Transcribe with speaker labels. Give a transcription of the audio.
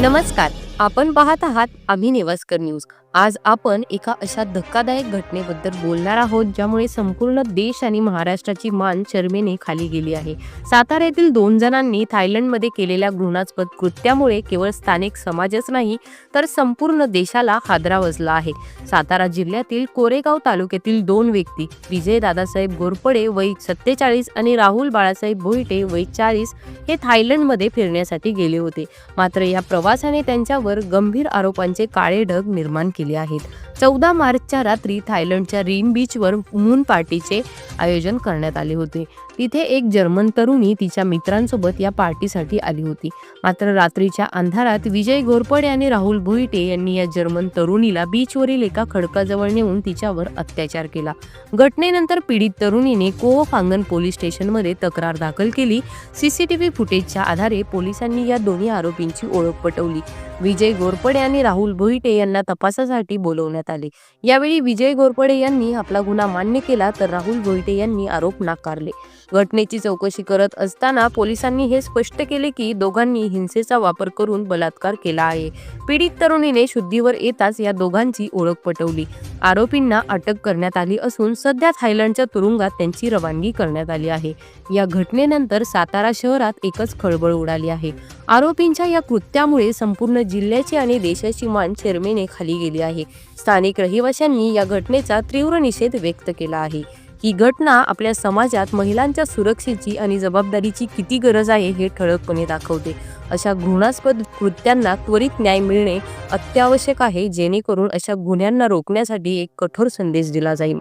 Speaker 1: नमस्कार. आपण पाहत आहात आम्ही नेवास्कर न्यूज. आज आपण एका अशा धक्कादायक घटनेबद्दल बोलणार आहोत ज्यामुळे संपूर्ण देश आणि महाराष्ट्राची मान चर्मेने खाली गेली आहे. सातारा येथील दोन जणांनी थायलंडमध्ये केलेल्या घृणास्पद कृत्यामुळे केवळ स्थानिक समाजच नाही तर संपूर्ण देशाला हादरा बसला आहे. सातारा जिल्ह्यातील कोरेगाव तालुक्यातील दोन व्यक्ती विजय दादासाहेब गोरपडे वय सत्तेचाळीस आणि राहुल बाळासाहेब भोईटे वय चाळीस हे थायलंडमध्ये फिरण्यासाठी गेले होते. मात्र या प्रवासाने त्यांच्यावर गंभीर आरोपांचे काळे ढग निर्माण केले आहेत. चौदा मार्चच्या रात्री थायलंडच्या रिम बीचवर मून पार्टीचे आयोजन करण्यात आले होते. तिथे एक जर्मन तरुणी तिच्या मित्रांसोबत या पार्टीसाठी आली होती. मात्र रात्रीच्या अंधारात विजय गोरपडे आणि राहुल भोईटे यांनी या जर्मन तरुणीला बीचवरील एका खडकाजवळ नेऊन तिच्यावर अत्याचार केला. घटनेनंतर पीडित तरुणीने कोहो फांगन पोलीस स्टेशनमध्ये तक्रार दाखल केली. सीसीटीव्ही फुटेजच्या आधारे पोलिसांनी या दोन्ही आरोपींची ओळख पटवली. विजय गोरपडे आणि राहुल भोईटे यांना तपासासाठी बोलवण्यात आले. यावेळी विजय गोरपडे यांनी आपला गुन्हा मान्य केला तर राहुल भोईटे यांनी आरोप नाकारले. घटनेची चौकशी करत असताना पोलिसांनी हे स्पष्ट केले की दोघांनी हिंसेचा वापर करून बलात्कार केला आहे. पीडित तरुणीने शुद्धीवर येताच या दोघांची ओळख पटवली. आरोपींना अटक करण्यात आली असून सध्या थायलंडच्या तुरुंगात त्यांची रवानगी करण्यात आली आहे. या घटनेनंतर सातारा शहरात एकच खळबळ उडाली आहे. आरोपींच्या या कृत्यामुळे संपूर्ण जिल्ह्याची आणि देशाची मान शेरमेने खाली गेली आहे. स्थानिक रहिवाशांनी या घटनेचा तीव्र निषेध व्यक्त केला आहे. ही घटना आपल्या समाजात महिलांच्या सुरक्षेची आणि जबाबदारीची किती गरज आहे हे ठळकपणे दाखवते. अशा घृणास्पद कृत्यांना त्वरित न्याय मिळणे अत्यावश्यक आहे जेणेकरून अशा गुन्ह्यांना रोखण्यासाठी एक कठोर संदेश दिला जाईल.